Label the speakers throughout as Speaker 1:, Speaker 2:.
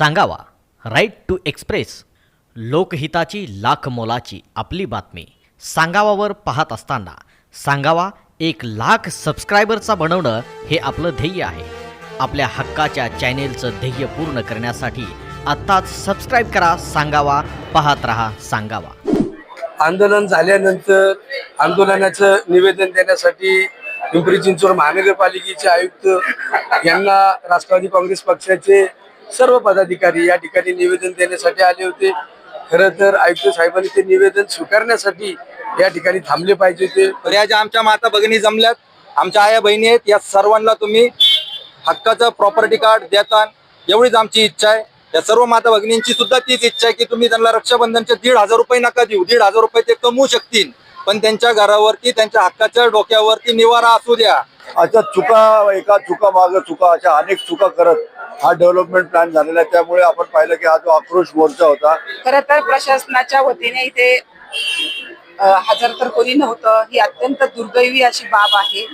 Speaker 1: सांगावा. Right to express लोकहिताची लाख मोलाची आपली बातमी. सांगावावर पाहत असताना सांगावा एक लाख सबस्क्रायबरचा बनवणं हे आपलं ध्येय आहे. आपल्या हक्काच्या चॅनेलचं ध्येय पूर्ण करण्यासाठी आत्ताच सबस्क्राईब करा सांगावा पाहत राहा सांगावा.
Speaker 2: आंदोलन झाल्यानंतर आंदोलनाचं निवेदन देण्यासाठी पिंपरी चिंचवड महानगरपालिकेचे आयुक्त यांना राष्ट्रवादी काँग्रेस पक्षाचे सर्व पदाधिकारी या ठिकाणी निवेदन देण्यासाठी आले होते. खरं तर आयुक्त साहेबांनी ते निवेदन स्वीकारण्यासाठी या ठिकाणी थांबले पाहिजे होते.
Speaker 3: तर या ज्या आमच्या माता भगिनी जमल्यात. आमच्या आया बहिणी आहेत. या सर्वांना तुम्ही हक्काचं प्रॉपर्टी कार्ड देता एवढीच आमची इच्छा आहे. या सर्व माता भगिनींची सुद्धा तीच इच्छा आहे की तुम्ही त्यांना रक्षाबंधनचे दीड हजार रुपये नका देऊ. दीड हजार रुपये ते कमवू शकतील. पण त्यांच्या घरावरती त्यांच्या हक्काच्या डोक्यावरती निवारा असू द्या.
Speaker 4: अशा चुका एका चुका माग चुका अशा अनेक चुका करत हा डेव्हलपमेंट प्लॅन झालेला आहे. त्यामुळे आपण पाहिलं की हा जो आक्रोश मोर्चा होता
Speaker 5: खर तर प्रशासनाच्या वतीने इथे हजर तर कोणी नव्हतं. ही अत्यंत दुर्दैवी अशी बाब आहे.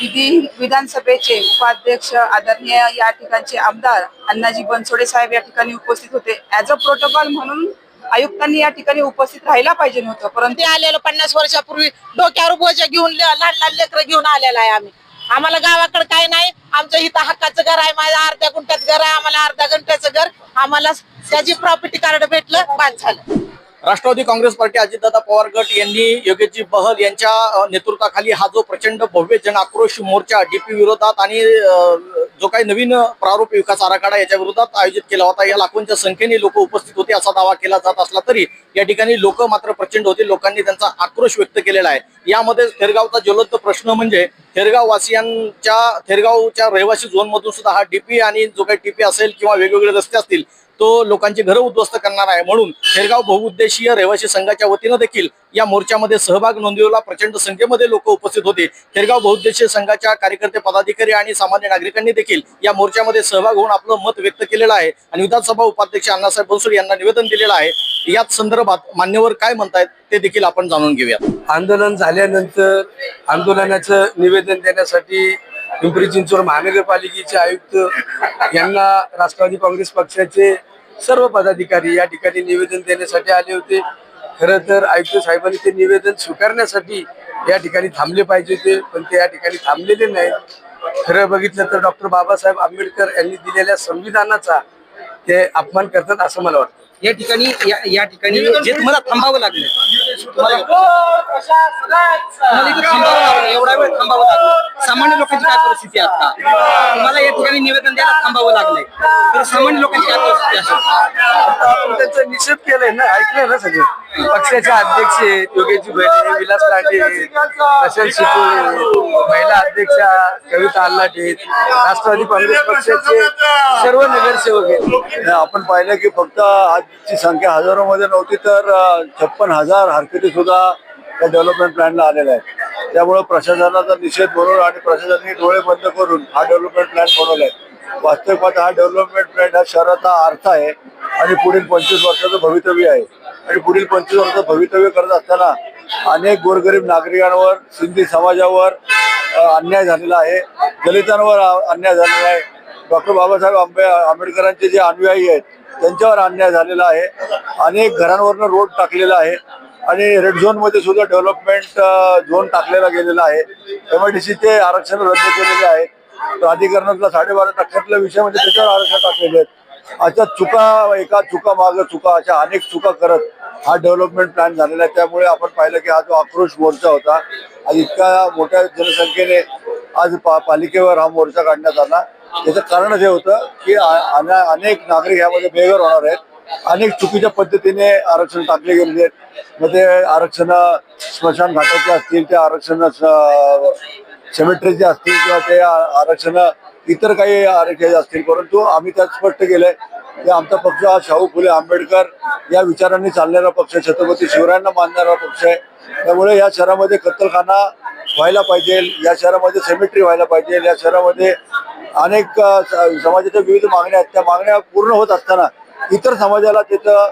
Speaker 5: विधी विधानसभेचे उपाध्यक्ष आदरणीय या ठिकाणचे आमदार अण्णाजी बनसोडे साहेब या ठिकाणी उपस्थित होते. ऍज अ प्रोटोकॉल म्हणून आयुक्तांनी या ठिकाणी उपस्थित राहायला पाहिजे नव्हतं परंतु
Speaker 6: ते आलेलो पन्नास वर्षापूर्वी डोक्यावर बोजा घेऊन लहान लहान लेकरं घेऊन आलेला आहे आम्ही. आम्हाला गावाकडे काय नाही आमचं इथं हक्काचं घर आहे माझ्या अर्ध्या गुंठ्याचं घर आहे आम्हाला अर्ध्या घंट्याचं घर आम्हाला त्याची प्रॉपर्टी कार्ड भेटलं बाद झालं.
Speaker 7: राष्ट्रवादी काँग्रेस पार्टी अजितदादा पवार गट यांनी योगेशजी बहल यांच्या नेतृत्वाखाली हा जो प्रचंड भव्य जन आक्रोश मोर्चा डीपी विरोधात आणि जो काही नवीन प्रारूप विकास आराखडा याच्या विरोधात आयोजित केला होता या लाखोंच्या संख्येने लोक उपस्थित होते असा दावा केला जात असला तरी या ठिकाणी लोक मात्र प्रचंड होते लोकांनी त्यांचा आक्रोश व्यक्त केलेला आहे. यामध्ये थेरगावचा ज्वलंत प्रश्न म्हणजे थेरगाव वासियांच्या थेरगावच्या रहिवासी झोनमधून सुद्धा हा डीपी आणि जो काही टीपी असेल किंवा वेगवेगळे रस्ते असतील तो लोकांची घरं उद्ध्वस्त करणार आहे. म्हणून खेरगाव बहुउद्देशीय रहिवासी संघाच्या वतीनं देखील या मोर्चामध्ये सहभाग नोंदवला. प्रचंड संख्येमध्ये लोक उपस्थित होते. खेरगाव बहुउद्देशीय संघाच्या कार्यकर्ते पदाधिकारी आणि सामान्य नागरिकांनी देखील या मोर्चामध्ये सहभाग होऊन आपलं मत व्यक्त केलेलं आहे आणि विधानसभा उपाध्यक्ष अण्णासाहेब बनसोडे यांना निवेदन दिलेलं आहे. याच संदर्भात मान्यवर काय म्हणतायत ते देखील आपण जाणून घेऊया
Speaker 2: आंदोलन झाल्यानंतर आंदोलनाचं निवेदन देण्यासाठी पिंपरी चिंचवड महानगरपालिकेचे आयुक्त यांना राष्ट्रवादी काँग्रेस पक्षाचे सर्व पदाधिकारी या ठिकाणी निवेदन देण्यासाठी आले होते. खरं तर आयुक्त साहेबांनी ते निवेदन स्वीकारण्यासाठी या ठिकाणी थांबले पाहिजे होते पण ते या ठिकाणी थांबलेले नाहीत. खरं बघितलं तर डॉक्टर बाबासाहेब आंबेडकर यांनी दिलेल्या संविधानाचा ते अपमान करतात असं मला वाटतं.
Speaker 3: या ठिकाणी या या ठिकाणी जे तुम्हाला थांबावं लागलं. तुम्हाला तुम्हाला इथे थांबावं लागलं. एवढा वेळ थांबावं लागलं. सामान्य लोकांची काय परिस्थिती आहे आता? तुम्हाला या ठिकाणी निवेदन द्यायला थांबावं लागलंय. तर सामान्य लोकांची काय परिस्थिती असेल?
Speaker 2: आता आपण त्यांचा निषेध केलाय ना? ऐकलंय ना सगळे? पक्षाचे अध्यक्ष आहेत, योगेशजी भैरे विलास लांडे आहेत, प्रशांत शितोळे महिला अध्यक्षा कविता आल्लाट आहेत राष्ट्रवादी काँग्रेस पक्षाचे सर्व नगरसेवक आहेत.
Speaker 4: आपण पाहिलं की फक्त ची संख्या हजारो मध्ये नव्हती तर छप्पन हजार हरकती सुद्धा त्या डेव्हलपमेंट प्लॅनला आलेल्या आहेत. त्यामुळे प्रशासनाचा निषेध म्हणून आणि प्रशासनाने डोळे बंद करून हा डेव्हलपमेंट प्लॅन बनवलाय. वास्तविक हा डेव्हलपमेंट प्लॅन हा शहराचा अर्थ आहे आणि पुढील पंचवीस वर्षाचं भवितव्य आहे. आणि पुढील पंचवीस वर्षाचं भवितव्य करत असताना अनेक गोरगरीब नागरिकांवर सिंधी समाजावर अन्याय झालेला आहे. दलितांवर अन्याय झालेला आहे. डॉक्टर बाबासाहेब आंबे आंबेडकरांचे जे अनुयायी आहेत त्यांच्यावर अन्याय झालेला आहे. अनेक घरांवरनं रोड टाकलेला आहे. आणि रेड झोनमध्ये सुद्धा डेव्हलपमेंट झोन टाकलेला गेलेला आहे. एम आय डी सीचे आरक्षण रद्द केलेले आहे प्राधिकरणातला साडेबारा टक्क्यातला विषय म्हणजे त्याच्यावर आरक्षण टाकलेले आहेत. अशा चुका एका चुका माग चुका अशा अनेक चुका करत हा डेव्हलपमेंट प्लॅन झालेला आहे. त्यामुळे आपण पाहिलं की हा जो आक्रोश मोर्चा होता आज इतक्या मोठ्या जनसंख्येने आज पा पालिकेवर हा मोर्चा काढण्यात आला. त्याचं कारण हे होतं की अनेक नागरिक यामध्ये बेघर होणार आहेत. अनेक चुकीच्या पद्धतीने आरक्षण टाकले गेलेले आहेत. मग ते आरक्षण स्मशान घाटाचे असतील ते आरक्षण सेमेट्रीचे असतील किंवा ते आरक्षण इतर काही आरक्षण असतील. परंतु आम्ही त्यात स्पष्ट केलंय की आमचा पक्ष हा शाहू फुले आंबेडकर या विचारांनी चालणारा पक्ष छत्रपती शिवरायांना मानणारा पक्ष आहे. त्यामुळे या शहरामध्ये कत्तलखाना व्हायला पाहिजे. या शहरामध्ये सेमेट्री व्हायला पाहिजे. या शहरामध्ये अनेक समाजाच्या विविध मागण्या आहेत. त्या मागण्या पूर्ण होत असताना इतर समाजाला त्याचा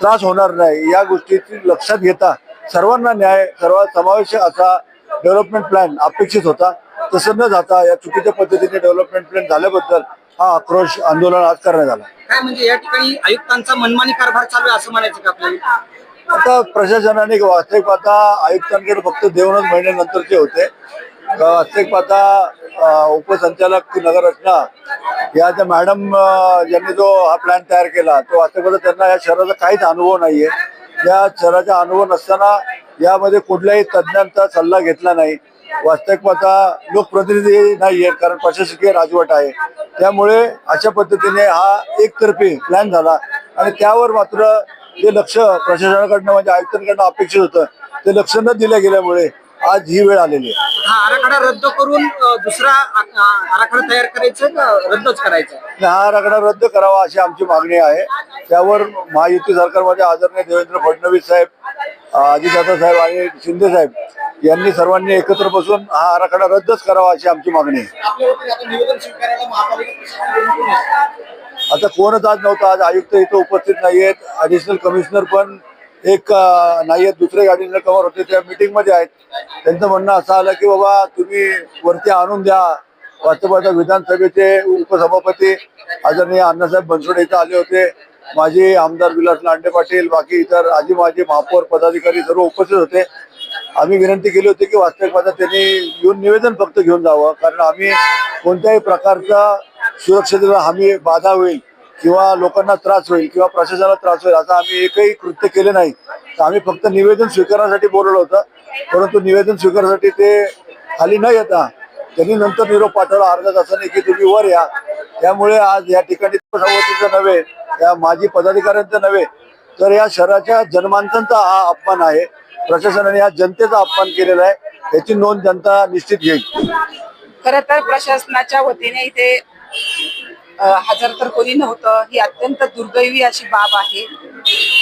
Speaker 4: त्रास होणार नाही या गोष्टीची लक्षात घेता सर्वांना न्याय सर्व समावेशक असा डेव्हलपमेंट प्लॅन अपेक्षित होता. तसं न जाता या चुकीच्या पद्धतीने डेव्हलपमेंट प्लॅन झाल्याबद्दल हा आक्रोश आंदोलन आज करण्यात आला.
Speaker 7: काय म्हणजे या ठिकाणी आयुक्तांचा मनमानी कारभार चालू आहे असं म्हणायचं का आपल्याला?
Speaker 4: आता प्रशासनाने वास्तविक पाहता आयुक्तांकडे फक्त दोनच महिन्यानंतरचे होते. वास्तविक पाता उपसंचालक नगररचना या त्या मॅडम यांनी जो हा प्लॅन तयार केला तो वास्तविक त्यांना या शहराचा काहीच अनुभव नाहीये. या शहराचा अनुभव नसताना यामध्ये कुठल्याही तज्ज्ञांचा सल्ला घेतला नाही. वास्तविक पाता लोकप्रतिनिधी नाहीये कारण प्रशासकीय राजवट आहे. त्यामुळे अशा पद्धतीने हा एकतर्फी प्लॅन झाला आणि त्यावर मात्र जे लक्ष प्रशासनाकडनं म्हणजे आयुक्तांकडनं अपेक्षित होतं ते लक्ष न दिल्या गेल्यामुळे आज ही वेळ आलेली आहे.
Speaker 7: हा आराखडा रद्द करून अ, दुसरा आ- आ- आराखडा तयार करायचं का रद्दच करायचं?
Speaker 4: आणि हा आराखडा रद्द करावा अशी आमची मागणी आहे. त्यावर महायुती सरकारमध्ये आदरणीय देवेंद्र फडणवीस साहेब अजितदादा साहेब आणि शिंदे साहेब यांनी सर्वांनी एकत्र बसून हा आराखडा रद्दच करावा अशी आमची मागणी आहे.
Speaker 7: आता निवेदन स्वीकारायला महापालिका प्रशासनाकडून कोण आहे?
Speaker 4: आता कोणच आज नव्हतं आज आयुक्त इथं उपस्थित नाहीयेत. ऍडिशनल कमिशनर पण एक नाही आहेत दुसरे ऍडिशनल कव्हर होते त्या मीटिंगमध्ये आहेत. त्यांचं म्हणणं असं आलं की बाबा तुम्ही वरती आणून द्या. वास्तवाच्या विधानसभेचे उपसभापती आदरणीय अण्णासाहेब बनसोडे इथं आले होते. माजी आमदार विलास लांडे पाटील बाकी इतर आजी माजी महापौर पदाधिकारी सर्व उपस्थित होते. आम्ही विनंती केली होती की वास्तविक माझा त्यांनी येऊन निवेदन फक्त घेऊन जावं. कारण आम्ही कोणत्याही प्रकारचा सुरक्षेला हमी बाधा होईल. किंवा लोकांना त्रास होईल किंवा प्रशासनाला त्रास होईल असं आम्ही एकही कृत्य केले नाही. तर आम्ही फक्त निवेदन स्वीकारण्यासाठी बोलवलं होतं परंतु निवेदन स्वीकारण्यासाठी ते खाली न येता त्यांनी नंतर निरोप पाठवला अर्धा तासाने की तुम्ही वर या. त्यामुळे आज या ठिकाणी सभापतीचं नव्हे या माजी पदाधिकाऱ्यांचं नव्हे तर या शहराच्या जनमानसांचा हा अपमान आहे. प्रशासनाने या जनतेचा अपमान केलेला आहे. याची नोंद जनता निश्चित घेईल.
Speaker 5: खर तर प्रशासनाच्या वतीने इथे हजर तर कोणी नव्हतं. ही अत्यंत दुर्दैवी अशी बाब आहे.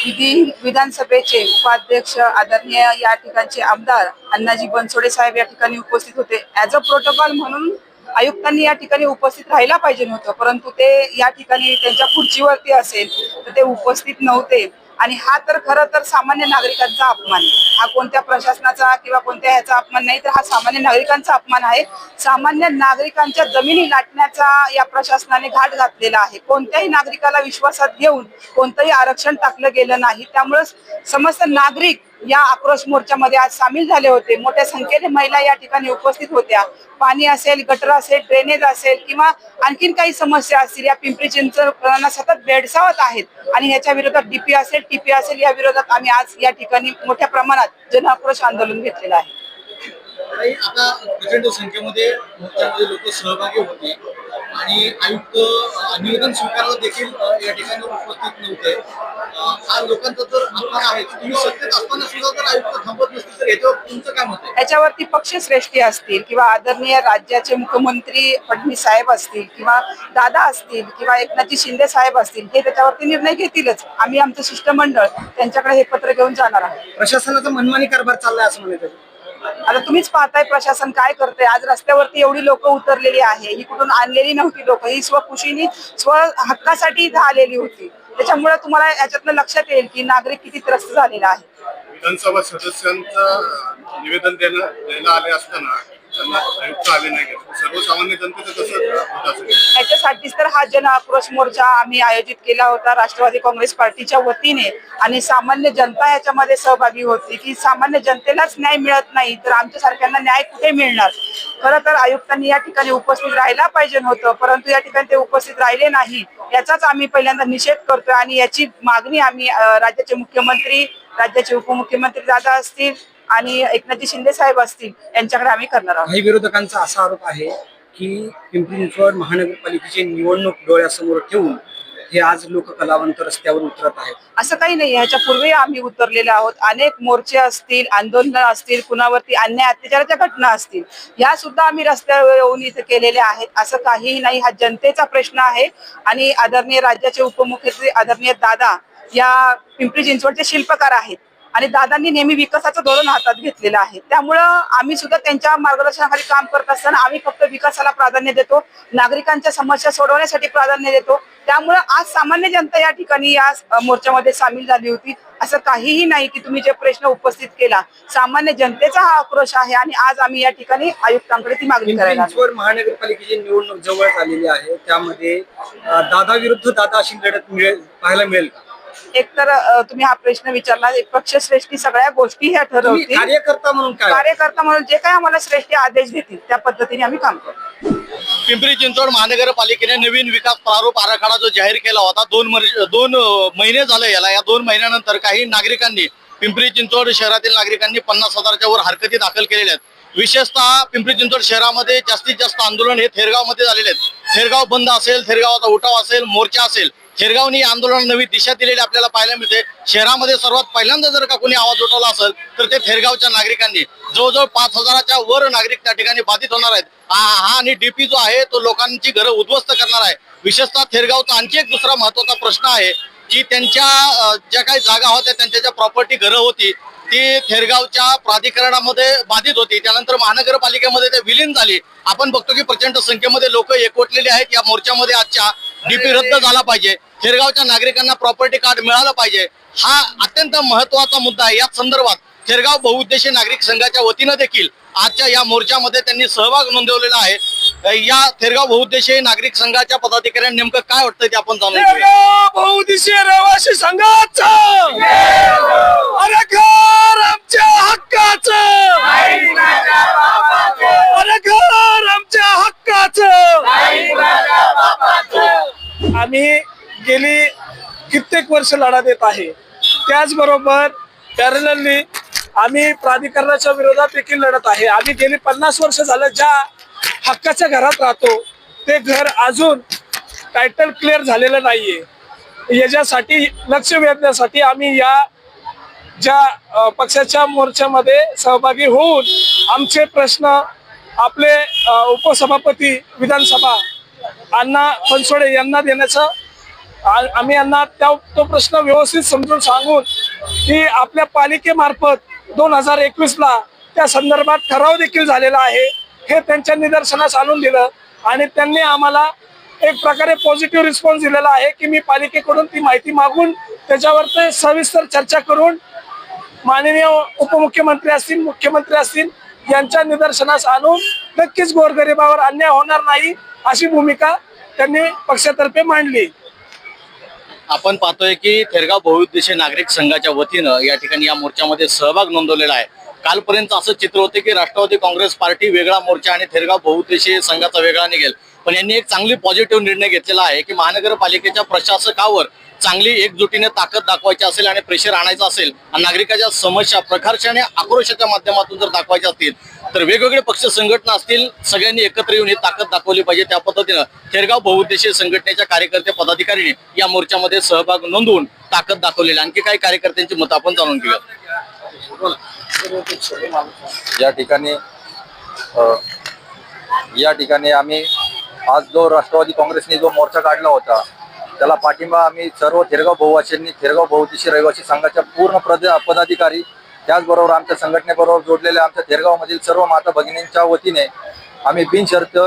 Speaker 5: विधी विधानसभेचे उपाध्यक्ष आदरणीय या ठिकाणचे आमदार अण्णाजी बनसोडे साहेब या ठिकाणी उपस्थित होते. ऍज अ प्रोटोकॉल म्हणून आयुक्तांनी या ठिकाणी उपस्थित राहायला पाहिजे नव्हतं. परंतु ते या ठिकाणी त्यांच्या खुर्चीवरती असेल तर ते उपस्थित नव्हते. आणि हा तर खरं तर सामान्य नागरिकांचा अपमान हा कोणत्या प्रशासनाचा किंवा कोणत्या ह्याचा अपमान नाही तर हा सामान्य नागरिकांचा अपमान आहे. सामान्य नागरिकांच्या जमिनी लाटण्याचा या प्रशासनाने घाट घातलेला आहे. कोणत्याही नागरिकाला विश्वासात घेऊन कोणतंही आरक्षण टाकलं गेलं नाही. त्यामुळे समस्त नागरिक या आक्रोश मोर्चामध्ये आज सामील झाले होते. मोठ्या संख्येने महिला या ठिकाणी उपस्थित होत्या. पाणी असेल गटर असेल ड्रेनेज असेल किंवा आणखीन काही समस्या असतील या पिंपरी चिंचवडांना सतत भेडसावत आहेत आणि ह्याच्या विरोधात डीपी असेल टीपी असेल या विरोधात आम्ही आज या ठिकाणी मोठ्या प्रमाणात जनआक्रोश आंदोलन घेतलेलं आहे.
Speaker 7: आता प्रचंड संख्येमध्ये मोर्चामध्ये लोक सहभागी होते. आणि आयुक्त निवेदन स्वीकारायला देखील या ठिकाणी उपस्थित नव्हते. हा लोकांचा जर अपमान आहे तुम्ही सत्तेत असताना सुद्धा जर आयुक्त थांबत नसतील तर याच्यावर तुमचं काय मत आहे?
Speaker 5: याच्यावरती पक्षश्रेष्ठी असतील किंवा आदरणीय राज्याचे मुख्यमंत्री फडणवीस साहेब असतील किंवा दादा असतील किंवा एकनाथजी शिंदे साहेब असतील हे त्याच्यावरती निर्णय घेतीलच. आम्ही आमचं शिष्टमंडळ त्यांच्याकडे हे पत्र घेऊन जाणार आहोत.
Speaker 7: प्रशासनाचा मनमानी कारभार चाललाय असं म्हणायचं
Speaker 5: आता तुम्हीच पाहताय प्रशासन काय करते आज रस्त्यावरती एवढी लोक उतरलेली आहे. ही कुठून आणलेली नव्हती लोक. ही स्वखुशीने स्व हक्कासाठी इथं आलेली होती. त्याच्यामुळे तुम्हाला याच्यातनं लक्षात येईल की नागरिक किती त्रस्त झालेला आहे.
Speaker 8: विधानसभा सदस्यांचं निवेदन देणं द्यायला आले असताना त्यांना आयुक्त आले नाही. सर्वसामान्य जनतेचं कसं
Speaker 5: साठीच तर हा जन आक्रोश मोर्चा आम्ही आयोजित केला होता राष्ट्रवादी काँग्रेस पार्टीच्या वतीने. आणि सामान्य जनता याच्यामध्ये सहभागी होती की सामान्य जनतेलाच न्याय मिळत नाही तर आमच्या सारख्यांना न्याय कुठे मिळणार? खरं तर आयुक्तांनी या ठिकाणी उपस्थित राहायला पाहिजे होतं परंतु या ठिकाणी ते उपस्थित राहिले नाही. याचाच आम्ही पहिल्यांदा निषेध करतोय आणि याची मागणी आम्ही राज्याचे मुख्यमंत्री राज्याचे उपमुख्यमंत्री दादा असतील आणि एकनाथजी शिंदे साहेब असतील यांच्याकडे आम्ही करणार आहोत.
Speaker 7: विरोधकांचा असा आरोप आहे की पिंपरी चिंचवड महानगरपालिकेची निवडणूक डोळ्यासमोर ठेवून हे आज लोककलावंत रस्त्यावर उतरत आहेत.
Speaker 5: असं काही नाही ह्याच्या पूर्वी आम्ही उतरलेले आहोत. अनेक मोर्चे असतील आंदोलन असतील कुणावरती अन्याय अत्याचाराच्या घटना असतील ह्या सुद्धा आम्ही रस्त्यावर येऊन इथे केलेल्या आहेत. असं काहीही नाही हा जनतेचा प्रश्न आहे. आणि आदरणीय राज्याचे उपमुख्यमंत्री आदरणीय दादा या पिंपरी चिंचवडचे शिल्पकार आहेत. आणि दादांनी नेहमी विकासाचं धोरण हातात घेतलेलं आहे. त्यामुळं आम्ही सुद्धा त्यांच्या मार्गदर्शनाखाली काम करत असताना आम्ही फक्त विकासाला प्राधान्य देतो नागरिकांच्या समस्या सोडवण्यासाठी प्राधान्य देतो. त्यामुळं आज सामान्य जनता या ठिकाणी या मोर्चामध्ये सामील झाली होती. असं काहीही नाही की तुम्ही जे प्रश्न उपस्थित केला सामान्य जनतेचा हा आक्रोश आहे आणि आज आम्ही या ठिकाणी आयुक्तांकडे ती मागणी करायला
Speaker 7: महानगरपालिकेची निवडणूक जवळ आलेली आहे. त्यामध्ये दादा विरुद्ध दादा अशी लढत मिळेल पाहायला मिळेल का?
Speaker 5: एकतर तुम्ही हा प्रश्न विचारला एक पक्षश्रेष्ठी सगळ्या गोष्टी ह्या ठरवतील.
Speaker 7: कार्यकर्ता म्हणून काय?
Speaker 5: कार्यकर्ता म्हणून जे काही आम्हाला श्रेष्ठी आदेश देतील त्या पद्धतीने आम्ही काम करू
Speaker 7: पिंपरी चिंचवड महानगरपालिकेने नवीन विकास प्रारूप आराखडा जो जाहीर केला होता दोन मर- दोन महिने झाले याला. या दोन महिन्यानंतर काही नागरिकांनी पिंपरी चिंचवड शहरातील नागरिकांनी पन्नास हजाराच्या वर हरकती दाखल केलेल्या आहेत. विशेषतः पिंपरी चिंचवड शहरामध्ये जास्तीत जास्त आंदोलन हे थेरगावमध्ये झालेले आहेत. थेरगाव बंद असेल थेरगावाचा उठाव असेल मोर्चा असेल थेरगावनी आंदोलन आंदोलनाला नवी दिशा दिलेली आपल्याला पाहायला मिळते. शहरामध्ये सर्वात पहिल्यांदा जर का कोणी आवाज उठवला असेल तर ते थेरगावच्या नागरिकांनी. जवळजवळ पाच हजाराच्या वर नागरिक त्या ठिकाणी बाधित होणार आहेत. हा आणि डीपी जो आहे तो लोकांची घरं उद्ध्वस्त करणार आहे. विशेषतः थेरगावचा आणखी एक दुसरा महत्त्वाचा प्रश्न आहे की त्यांच्या ज्या काही जागा होत्या त्यांच्या ज्या प्रॉपर्टी घरं होती ती थेरगावच्या प्राधिकरणामध्ये बाधित होती. त्यानंतर महानगरपालिकेमध्ये ते विलीन झाली. आपण बघतो की प्रचंड संख्येमध्ये लोक एकवटलेले आहेत. या मोर्चामध्ये आजच्या डीपी रद्द झाला पाहिजे. थेरगावच्या नागरिकांना प्रॉपर्टी कार्ड मिळालं पाहिजे. हा अत्यंत महत्त्वाचा मुद्दा आहे. या संदर्भात थेरगाव बहुउद्देशीय नागरिक संघाच्या वतीनं देखील आजच्या या मोर्चामध्ये त्यांनी सहभाग नोंदवलेला आहे. या थेरगाव बहुउद्देशीय नागरिक संघाच्या पदाधिकाऱ्यांनी नेमकं काय वाटतं ते आपण जाणून घेऊया.
Speaker 2: बहुदिशीय रहिवासी संघाचा. अरे घर आमच्या हक्काचं अरे घर आमच्या हक्काचं आम्ही गेली कित्येक वर्ष लढा देत आहे. त्याचबरोबर पॅरलली आम्ही प्राधिकरणाच्या विरोधात देखील लढत आहे. आम्ही गेली पन्नास वर्ष झालं ज्या हक्काच्या घरात राहतो ते घर अजून टायटल क्लिअर झालेलं नाहीये. याच्यासाठी लक्ष वेधण्यासाठी आम्ही या ज्या पक्षाच्या मोर्चामध्ये सहभागी होऊन आमचे प्रश्न आपले उपसभापती विधानसभा अण्णा बनसोडे यांना देण्याचं आम्ही यांना त्या तो प्रश्न व्यवस्थित समजून सांगून की आपल्या पालिकेमार्फत दोन हजार एकवीसला त्या संदर्भात ठराव देखील झालेला आहे. हे त्यांच्या निदर्शनास आणून दिलं आणि त्यांनी आम्हाला एक प्रकारे पॉझिटिव्ह रिस्पॉन्स दिलेला आहे की मी पालिकेकडून ती माहिती मागून त्याच्यावर ते सविस्तर चर्चा करून माननीय उपमुख्यमंत्री असतील मुख्यमंत्री असतील यांच्या निदर्शनास आणून नक्कीच गोरगरिबावर अन्याय होणार नाही अशी भूमिका त्यांनी पक्षातर्फे मांडली.
Speaker 7: आपण पाहतोय की थेरगाव बहुउद्देशीय नागरिक संघाच्या वतीनं या ठिकाणी या मोर्चामध्ये सहभाग नोंदवलेला आहे. कालपर्यंत असं चित्र होते की राष्ट्रवादी काँग्रेस पार्टी वेगळा मोर्चा आणि थेरगाव बहुउद्देशीय संघाचा वेगळा निघेल. पण यांनी एक चांगली पॉझिटिव्ह निर्णय घेतलेला आहे की महानगरपालिकेच्या प्रशासकावर चांगली एकजुटीने ताकद दाखवायची असेल आणि प्रेशर आणायचं असेल आणि नागरिकाच्या समस्या प्रकारच्या आणि आक्रोशाच्या माध्यमातून जर दाखवायच्या असतील तर वेगवेगळे पक्ष संघटना असतील सगळ्यांनी एकत्र येऊन ही ताकद दाखवली पाहिजे. त्या पद्धतीनं थेरगाव बहुउद्देशीय संघटनेच्या कार्यकर्ते पदाधिकाऱ्यांनी या मोर्चामध्ये सहभाग नोंदवून ताकद दाखवलेली आणखी काही कार्यकर्त्यांची मतं आपण जाणून घेऊया.
Speaker 3: या ठिकाणी या ठिकाणी आम्ही आज जो राष्ट्रवादी काँग्रेसने जो मोर्चा काढला होता त्याला पाठिंबा आम्ही सर्व थेरगाव बहुवासींनी थेरगाव बहुदेशी रहिवासी संघाच्या पूर्ण प्रद पदाधिकारी त्याचबरोबर आमच्या संघटनेबरोबर जोडलेल्या आमच्या थेरगावमधील सर्व माता भगिनींच्या वतीने आम्ही बिनशर्त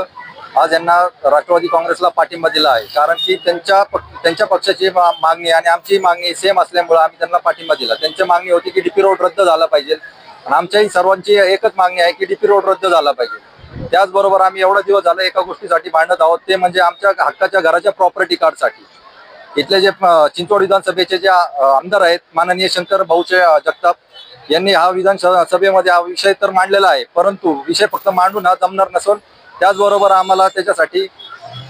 Speaker 3: आज यांना राष्ट्रवादी काँग्रेसला पाठिंबा दिला आहे. कारण की त्यांच्या त्यांच्या पक्षाची मागणी आणि आमची मागणी सेम असल्यामुळे आम्ही त्यांना पाठिंबा दिला. त्यांची मागणी होती की डीपी रोड रद्द झाला पाहिजे. आणि आमच्याही सर्वांची एकच मागणी आहे की डीपी रोड रद्द झाला पाहिजे. त्याचबरोबर आम्ही एवढा दिवस झाला एका गोष्टीसाठी भांडत आहोत ते म्हणजे आमच्या हक्काच्या घराच्या प्रॉपर्टी कार्डसाठी इथले जे चिंचवड विधानसभेचे जे आमदार आहेत माननीय शंकर भाऊचे जगताप यांनी हा विधान सभेमध्ये हा विषय तर मांडलेला आहे परंतु विषय फक्त मांडून हा जमणार नसून त्याचबरोबर आम्हाला त्याच्यासाठी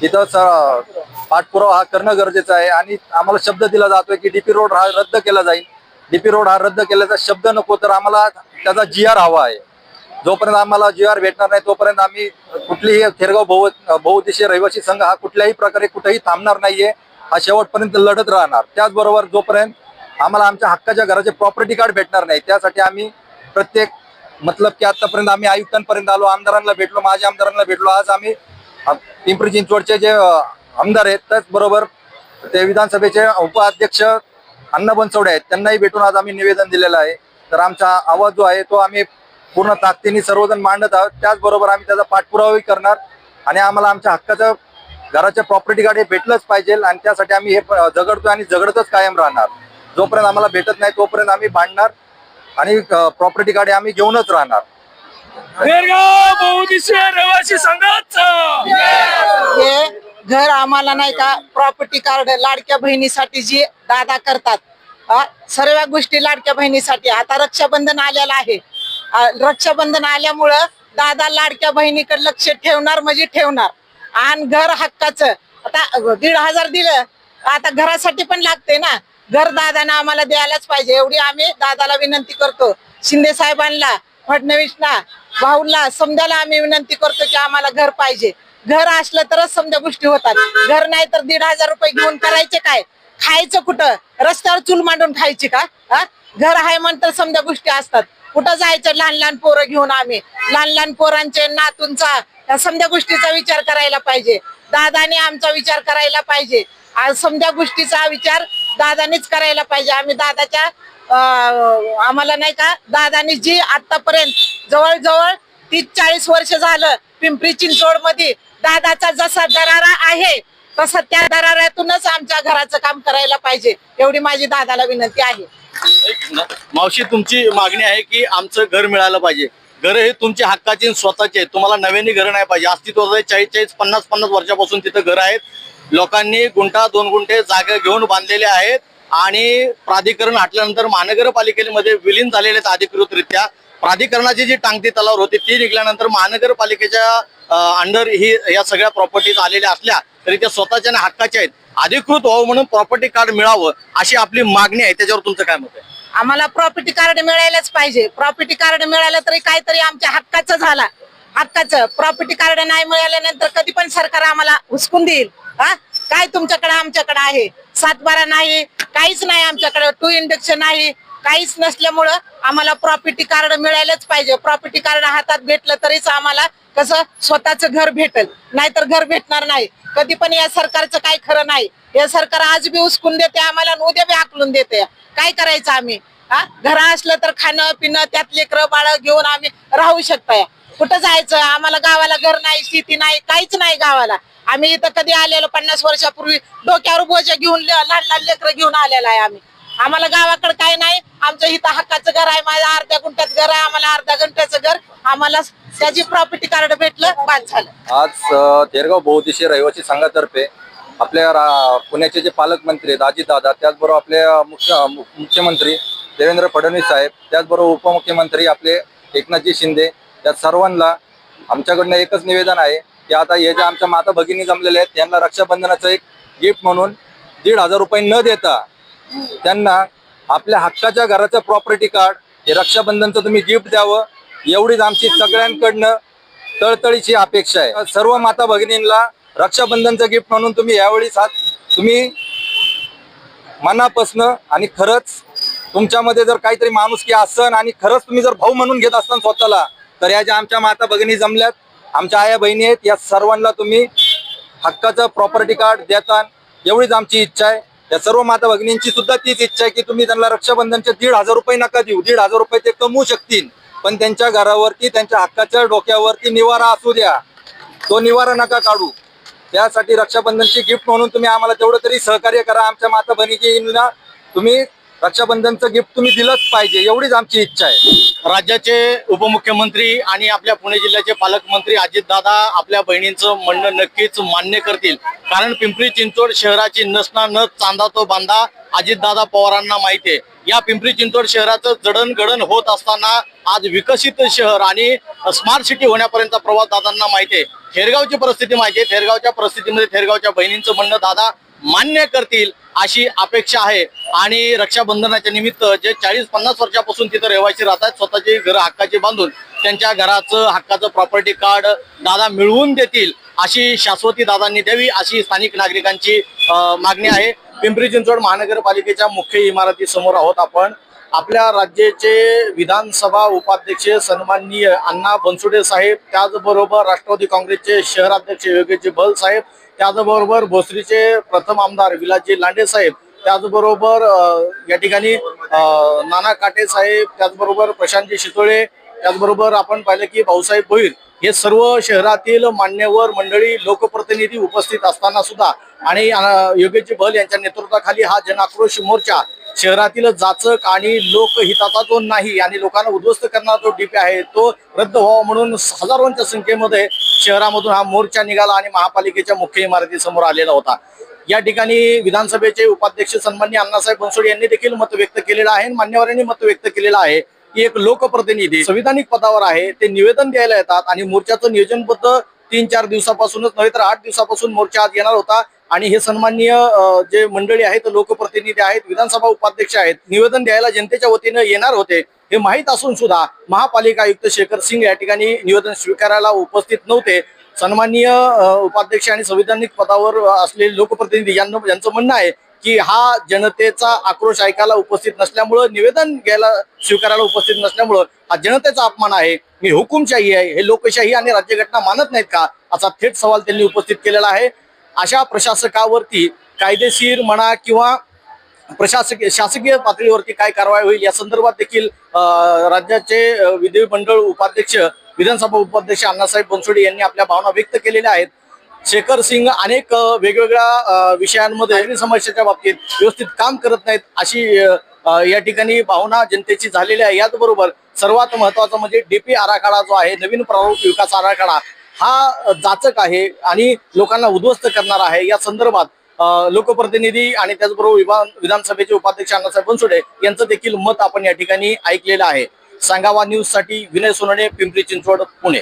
Speaker 3: इथं पाठपुरावा हा करणं गरजेचं आहे आणि आम्हाला शब्द दिला जातोय की डीपी रोड हा रद्द केला जाईल. डीपी रोड हा रद्द केल्याचा शब्द नको तर आम्हाला त्याचा जी आर हवा आहे. जोपर्यंत आम्हाला जी आर भेटणार नाही तोपर्यंत आम्ही कुठलीही थेरगाव बहु बहुउद्देशीय रहिवासी संघ हा कुठल्याही प्रकारे कुठेही थांबणार नाहीये. हा शेवटपर्यंत लढत राहणार. त्याचबरोबर जोपर्यंत आम्हाला आमच्या हक्काच्या घराचे प्रॉपर्टी कार्ड भेटणार नाही त्यासाठी आम्ही प्रत्येक मतलब की आतापर्यंत आम्ही आयुक्तांपर्यंत आलो आमदारांना भेटलो माझ्या आमदारांना भेटलो. आज आम्ही पिंपरी चिंचवडचे जे आमदार आहेत त्याचबरोबर ते विधानसभेचे उपाध्यक्ष अण्णा बनसोडे आहेत त्यांनाही भेटून आज आम्ही निवेदन दिलेलं आहे. तर आमचा आवाज जो आहे तो आम्ही पूर्ण ताकदीने सर्वजण मांडत आहोत. त्याचबरोबर आम्ही त्याचा पाठपुरावाही करणार आणि आम्हाला आमच्या हक्काचं घराच्या प्रॉपर्टी कार्ड हे भेटलंच पाहिजे आणि त्यासाठी आम्ही हे झगडतोय आणि झगडतच कायम राहणार. जोपर्यंत आम्हाला भेटत नाही तोपर्यंत आम्ही भांडणार आणि प्रॉपर्टी कार्ड हे आम्ही घेऊनच राहणार.
Speaker 6: हे घर आम्हाला नाही का प्रॉपर्टी कार्ड लाडक्या बहिणीसाठी जी दादा करतात. सर्व गोष्टी लाडक्या बहिणीसाठी. आता रक्षाबंधन आलेलं आहे. रक्षाबंधन आल्यामुळं दादा लाडक्या बहिणीकडे लक्ष ठेवणार म्हणजे ठेवणार. आणि घर हक्काचं. आता दीड हजार दिलं आता घरासाठी पण लागते ना. घर दादानं आम्हाला द्यायलाच पाहिजे. एवढी आम्ही दादाला विनंती करतो. शिंदे साहेबांना फडणवीसला भाऊला समजाला आम्ही विनंती करतो की आम्हाला घर पाहिजे. घर असलं तरच समजा गोष्टी होतात. घर नाही तर दीड हजार रुपये घेऊन करायचे काय? खायचं कुठं? रस्त्यावर चूल मांडून खायची का? हा? घर आहे म्हणतर समजा गोष्टी असतात. कुठं जायचं? लहान लहान पोरं घेऊन आम्ही. लहान लहान पोरांचे नातूंचा या समजा गोष्टीचा विचार करायला पाहिजे. दादाने आमचा विचार करायला पाहिजे. समध्या समजा गोष्टीचा विचार दादानेच करायला पाहिजे. आम्ही दादाच्या आम्हाला नाही का दादाने जी आतापर्यंत जवळजवळ तीस चाळीस वर्ष झालं पिंपरी चिंचवडमध्ये दादाचा जसा दरारा आहे तसं त्या दरारातूनच आमच्या घराचं काम करायला पाहिजे? एवढी माझी दादाला विनंती आहे.
Speaker 7: मावशी तुमची मागणी आहे की आमचं घर मिळालं पाहिजे. घर हे तुमच्या हक्काचे स्वतःचे तुम्हाला नव्याने घर नाही पाहिजे. अस्तित्वात चाळीस चाळीस पन्नास पन्नास वर्षापासून तिथं घर आहेत. लोकांनी गुंठा दोन गुंठे जागा घेऊन बांधलेले आहेत. आणि प्राधिकरण हटल्यानंतर महानगरपालिकेमध्ये विलीन झालेले आहेत अधिकृतरित्या. प्राधिकरणाची जी टांगती तलावर होती ती निघाल्यानंतर महानगरपालिकेच्या अंडर ही या सगळ्या प्रॉपर्टीज आलेल्या असल्या तरी त्या स्वतःच्या आणि हक्काच्या आहेत. अधिकृत व्हावं म्हणून प्रॉपर्टी कार्ड मिळावं अशी आपली मागणी आहे. त्याच्यावर तुमचं काय मत आहे?
Speaker 6: आम्हाला प्रॉपर्टी कार्ड मिळायलाच पाहिजे. प्रॉपर्टी कार्ड मिळालं तरी काहीतरी आमच्या हक्काचं झाला. हक्काचं. प्रॉपर्टी कार्ड नाही मिळाल्यानंतर कधी पण सरकार आम्हाला हुसकून देईल. हा? काय तुमच्याकडे आमच्याकडे आहे? सातबारा नाही. काहीच नाही आमच्याकडे. टू इंडक्शन नाही. काहीच नसल्यामुळं आम्हाला प्रॉपर्टी कार्ड मिळायलाच पाहिजे. प्रॉपर्टी कार्ड हातात भेटलं तरीच आम्हाला कसं स्वतःचं घर भेटल. नाहीतर घर भेटणार नाही. कधी पण या सरकारचं काही खरं नाही. या सरकार आज बी उचकून देते आम्हाला उद्या बी आकलून देते. काय करायचं आम्ही? हा? घर असलं तर खाणं पिणं त्यात लेकरं बाळ घेऊन आम्ही राहू शकताय. कुठं जायचं? आम्हाला गावाला घर नाही शेती नाही काहीच नाही गावाला. आम्ही इथं कधी आलेलो पन्नास वर्षापूर्वी डोक्यावर बोजा घेऊन लहान लहान लेकरं घेऊन आलेला आहे आम्ही. आम्हाला गावाकडे काय नाही. आमच्या इथं हक्काचं घर आहे. माझ्या अर्ध्या गुंठ्यात घर आहे. आम्हाला अर्ध्या घंट्याचं घर. आम्हाला त्याची प्रॉपर्टी कार्ड भेटलं. बाद झालं.
Speaker 3: आज अ, तेरगाव रहिवासी संघातर्फे आपल्या पुण्याचे जे पालकमंत्री आहेत अजितदादा त्याचबरोबर आपले मुख्य मुख्यमंत्री देवेंद्र फडणवीस साहेब त्याचबरोबर उपमुख्यमंत्री आपले एकनाथजी शिंदे त्या सर्वांना आमच्याकडनं एकच निवेदन आहे की आता हे जे आमच्या माता भगिनी जमलेले आहेत त्यांना रक्षाबंधनाचं एक गिफ्ट म्हणून दीड हजार रुपये न देता त्यांना आपल्या हक्काच्या घराचं प्रॉपर्टी कार्ड हे रक्षाबंधनचं तुम्ही गिफ्ट द्यावं एवढीच आमची सगळ्यांकडनं तळतळीची अपेक्षा आहे. सर्व माता भगिनींना रक्षाबंधनचं गिफ्ट म्हणून तुम्ही यावेळी साथ तुम्ही मनापासनं आणि खरंच तुमच्यामध्ये जर काहीतरी माणुसकी असन आणि खरंच तुम्ही जर भाऊ म्हणून घेत असताना स्वतःला तर या ज्या आमच्या माता भगिनी जमल्यात आमच्या आया बहिणी आहेत या सर्वांना तुम्ही हक्काचं प्रॉपर्टी कार्ड देता एवढीच आमची इच्छा आहे. या सर्व माता भगिनींची सुद्धा तीच इच्छा आहे की तुम्ही त्यांना रक्षाबंधनचे दीड हजार रुपये नका देऊ. दीड हजार रुपये ते कमवू शकतील. पण त्यांच्या घरावरती त्यांच्या हक्काच्या डोक्यावरती निवारा असू द्या. तो निवारा नका काढू. त्यासाठी रक्षाबंधनची गिफ्ट म्हणून तुम्ही आम्हाला तेवढं तरी सहकार्य करा. आमच्या माता बहिणीला तुम्ही रक्षाबंधनचं गिफ्ट तुम्ही दिलंच पाहिजे एवढीच आमची इच्छा आहे.
Speaker 7: राज्याचे उपमुख्यमंत्री आणि आपल्या पुणे जिल्ह्याचे पालकमंत्री अजितदादा आपल्या बहिणींचं म्हणणं नक्कीच मान्य करतील. कारण पिंपरी चिंचवड शहराची नसना न चांदा तो बांधा अजितदादा पवारांना माहिती आहे. या पिंपरी चिंचवड शहराचं जडणघडण होत असताना आज विकसित शहर आणि स्मार्ट सिटी होण्यापर्यंत प्रवास दादांना माहिती आहे. थेरगावची परिस्थिती माहिती आहे. थेरगावच्या परिस्थितीमध्ये थेरगावच्या बहिणींचं म्हणणं दादा मान्य करतील अशी अपेक्षा आहे. आणि रक्षाबंधनाच्या निमित्त जे चाळीस पन्नास वर्षापासून तिथं रहिवासी राहतात स्वतःची घरं हक्काची बांधून त्यांच्या घराचं हक्काचं प्रॉपर्टी कार्ड दादा मिळवून देतील अशी शाश्वती दादांनी द्यावी अशी स्थानिक नागरिकांची मागणी आहे. पिंपरी चिंचवड महानगरपालिकेच्या मुख्य इमारतीसमोर आहोत आपण. आपल्या राज्याचे विधानसभा उपाध्यक्ष सन्माननीय अण्णा बनसुडे साहेब त्याचबरोबर राष्ट्रवादी काँग्रेसचे शहराध्यक्ष योगेशजी बल साहेब त्याचबरोबर भोसरीचे प्रथम आमदार विलासजी लांडे साहेब त्याचबरोबर या ठिकाणी नाना काटे साहेब त्याचबरोबर प्रशांतजी शितोळे त्याचबरोबर आपण पाहिलं की भाऊसाहेब भोईर हे सर्व शहरातील मान्यवर मंडळी लोकप्रतिनिधी उपस्थित असताना सुद्धा आणि अं, योगेशजी बल यांच्या नेतृत्वाखाली हा जनआक्रोश मोर्चा शहरातील जाचक आणि लोकहिताचा जो नाही आणि लोकांना उद्ध्वस्त करणारा जो डीपी आहे तो रद्द व्हावा म्हणून हजारोंच्या संख्येमध्ये शहरामधून हा मोर्चा निघाला आणि महापालिकेच्या मुख्य इमारतीसमोर आलेला होता. या ठिकाणी विधानसभेचे उपाध्यक्ष सन्मान्य अण्णासाहेब बनसोडे यांनी देखील मत व्यक्त केलेलं आहे मान्यवरांनी मत व्यक्त केलेलं आहे की एक लोकप्रतिनिधी संविधानिक पदावर आहे ते निवेदन द्यायला येतात आणि मोर्चाचं नियोजनबद्ध तीन चार दिवसापासूनच नव्हे तर आठ दिवसापासून मोर्चा आज येणार होता. आणि हे सन्माननीय जे मंडळी आहेत लोकप्रतिनिधी आहेत विधानसभा उपाध्यक्ष आहेत निवेदन द्यायला जनतेच्या वतीनं येणार होते हे माहीत असून सुद्धा महापालिका आयुक्त शेखर सिंग या ठिकाणी निवेदन स्वीकारायला उपस्थित नव्हते. सन्माननीय उपाध्यक्ष आणि संविधानिक पदावर असलेले लोकप्रतिनिधी यांना यांचं म्हणणं आहे की हा जनतेचा आक्रोश ऐकायला उपस्थित नसल्यामुळं निवेदन घ्यायला स्वीकारायला उपस्थित नसल्यामुळं हा जनतेचा अपमान आहे. मी हुकुमशाही आहे. हे लोकशाही आणि राज्यघटना मानत नाहीत का? असा थेट सवाल त्यांनी उपस्थित केलेला आहे. अशा प्रशासकावरती कायदेशीर म्हणा किंवा प्रशासकीय शासकीय पातळीवरती काय कारवाई होईल या संदर्भात देखील अं, राज्याचे अं, विधिमंडळ उपाध्यक्ष विधानसभा उपाध्यक्ष अण्णासाहेब बनसोडे यांनी आपल्या भावना व्यक्त केलेल्या आहेत. शेखर सिंग अनेक वेगवेगळ्या विषयांमध्ये समस्याच्या बाबतीत व्यवस्थित काम करत नाहीत अशी या ठिकाणी भावना जनतेची झालेली आहे. याचबरोबर सर्वात महत्वाचं म्हणजे डीपी आराखडा जो आहे नवीन प्रारूप विकास आराखडा हा जाचक आहे आणि लोकांना उद्ध्वस्त करणार आहे. या संदर्भात लोकप्रतिनिधी आणि त्याचबरोबर विधान विधानसभेचे उपाध्यक्ष अण्णासाहेब बनसोडे यांचं देखील मत आपण या ठिकाणी ऐकलेलं आहे. सांगावा न्यूजसाठी विनय सोनणे पिंपरी चिंचवड पुणे.